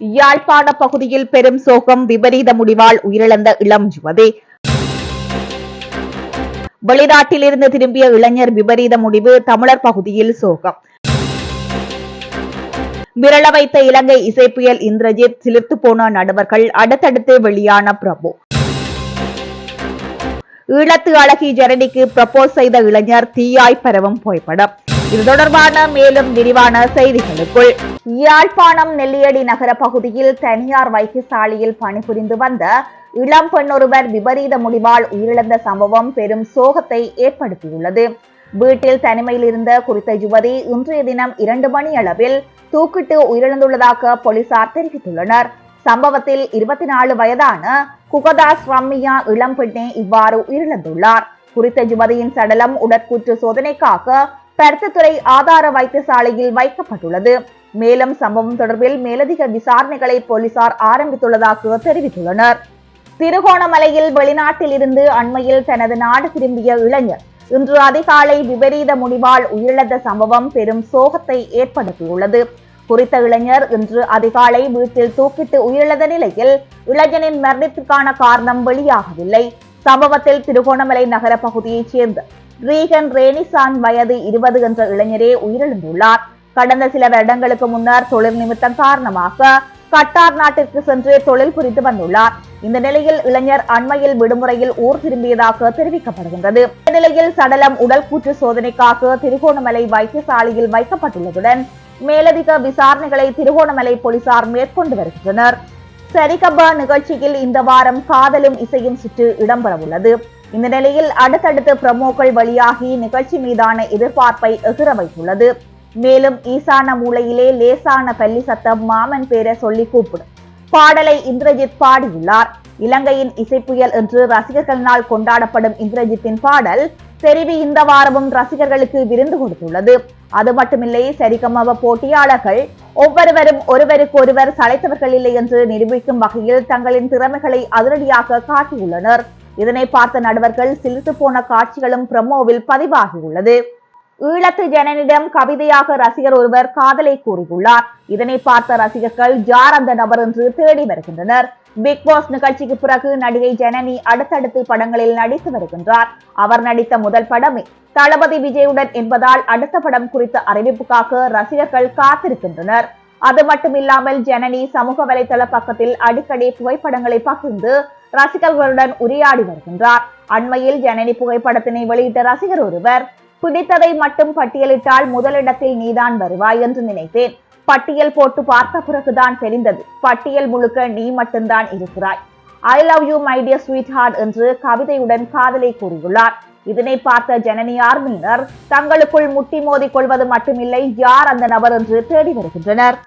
யாழ்ப்பாண பகுதியில் பெரும் சோகம் விபரீத முடிவால் உயிரிழந்த இளம் யுவதி. வெளிநாட்டிலிருந்து திரும்பிய இளைஞர் விபரீத முடிவு தமிழர் பகுதியில் சோகம். விரள வைத்த இலங்கை இசைப்புயல் இந்திரஜித் சிலிர்த்து போன நடுவர்கள் அடுத்தடுத்து வெளியான பிரபு. ஈழத்து அழகி ஜரணிக்கு ப்ரப்போஸ் செய்த இளைஞர் தீயாய் பரவும் புகைப்படம். இது தொடர்பான மேலும் விரிவான செய்திகளுக்குள். யாழ்ப்பாணம் நெல்லியடி நகர பகுதியில் தனியார் வைத்தியசாலையில் பணிபுரிந்து வந்த இளம் பெண்ணொருவர் விபரீத முடிவால் உயிரிழந்த சம்பவம் பெரும் சோகத்தை ஏற்படுத்தியுள்ளது. வீட்டில் தனிமையில் இருந்த குறித்த யுவதி இன்றைய தினம் இரண்டு மணி அளவில் தூக்கிட்டு உயிரிழந்துள்ளதாக போலீசார் தெரிவித்துள்ளனர். சம்பவத்தில் இருபத்தி நாலு வயதான குகதாஸ் ரம்மியா இளம் பெண்ணே இவ்வாறு உயிரிழந்துள்ளார். குறித்த யுவதியின் சடலம் உடற்கூற்று சோதனைக்காக பருத்தித்துறை ஆதார வைத்தியசாலையில் வைக்கப்பட்டுள்ளது. மேலும் சம்பவம் தொடர்பில் மேலதிக விசாரணைகளை போலீசார் ஆரம்பித்துள்ளதாக தெரிவித்துள்ளனர். திருகோணமலையில் வெளிநாட்டில் இருந்து அண்மையில் தனது நாடு திரும்பிய இளைஞர் இன்று அதிகாலை விபரீத முடிவால் உயிரிழந்த சம்பவம் பெரும் சோகத்தை ஏற்படுத்தியுள்ளது. குறித்த இளைஞர் இன்று அதிகாலை வீட்டில் தூக்கிட்டு உயிரிழந்த நிலையில் இளைஞனின் மரணத்திற்கான காரணம் வெளியாகவில்லை. சம்பவத்தில் திருகோணமலை நகர பகுதியைச் சேர்ந்த ரீகன் ரேனிசான் வயது இருபது என்ற இளைஞரே உயிரிழந்துள்ளார். கடந்த சில வருடங்களுக்கு முன்னர் தொழில் நிமித்தம் காரணமாக கட்டார் நாட்டிற்கு சென்று தொழில் புரிந்து வந்துள்ளார். இந்த நிலையில் இளைஞர் அண்மையில் விடுமுறையில் ஊர் திரும்பியதாக தெரிவிக்கப்படுகின்றது. இந்த நிலையில் சடலம் உடல் கூற்று சோதனைக்காக திருகோணமலை வைத்தியசாலையில் வைக்கப்பட்டுள்ளதுடன் மேலதிக விசாரணைகளை திருகோணமலை போலீசார் மேற்கொண்டு வருகின்றனர். சரிகபா நிகழ்ச்சியில் இந்த வாரம் காதலும் இசையும் சுற்று இடம்பெறவுள்ளது. இந்த நிலையில் அடுத்தடுத்து பிரமோக்கள் வழியாகி நிகழ்ச்சி மீதான எதிர்பார்ப்பை எகிற வைத்துள்ளது. மேலும் ஈசான மூலையிலே லேசான பள்ளி சத்தம் மாமன் பேரை சொல்லி கூப்பிடும் பாடலை இந்திரஜித் பாடியுள்ளார். இலங்கையின் இசைப்புயல் என்று ரசிகர்களினால் கொண்டாடப்படும் இந்திரஜித்தின் பாடல் தெரிவி இந்த வாரமும் ரசிகர்களுக்கு விருந்து கொடுத்துள்ளது. அது மட்டுமில்லை சரிகமவ போட்டியாளர்கள் ஒவ்வொருவரும் ஒருவருக்கு ஒருவர் சளைத்தவர்கள் இல்லை என்று நிரூபிக்கும் வகையில் தங்களின் திறமைகளை அதிரடியாக காட்டியுள்ளனர். இதனை பார்த்த நடுவர்கள் சிலிர்த்து போன காட்சிகளும் பிரமோவில் பதிவாகியுள்ளது. ஈழத்து ஜனனிடம் கவிதையாக ரசிகர் ஒருவர் காதலை கூறியுள்ளார். இதனை பார்த்த ரசிகர்கள் யார் அந்த நபர் என்று தேடி வருகின்றனர். பிக் பாஸ் நிகழ்ச்சிக்கு பிறகு நடிகை ஜனனி அடுத்தடுத்து படங்களில் நடித்து வருகின்றார். அவர் நடித்த முதல் படமே தளபதி விஜயுடன் என்பதால் அடுத்த படம் குறித்த அறிவிப்புக்காக ரசிகர்கள் காத்திருக்கின்றனர். அது மட்டுமில்லாமல் ஜனனி சமூக வலைதள பக்கத்தில் அடிக்கடி புகைப்படங்களை பகிர்ந்து ரசிகர்களுடன் உரையாடி வருகின்றார். அண்மையில் ஜனனி புகைப்படத்தினை வெளியிட்ட ரசிகர் ஒருவர் பிடித்ததை மட்டும் பட்டியலிட்டால் முதலிடத்தில் நீதான் வருவாய் என்று நினைத்தேன். பட்டியல் போட்டு பார்த்த பிறகுதான் தெரிந்தது பட்டியல் முழுக்க நீ மட்டும்தான் இருக்கிறாய். I love you my dear sweetheart என்று கவிதையுடன் காதலை கூறியுள்ளார். இதனை பார்த்த ஜனனி ஆர்மியினர் தங்களுக்குள் முட்டி மோதி கொள்வது மட்டுமில்லை யார் அந்த நபர் என்று தேடி வருகின்றனர்.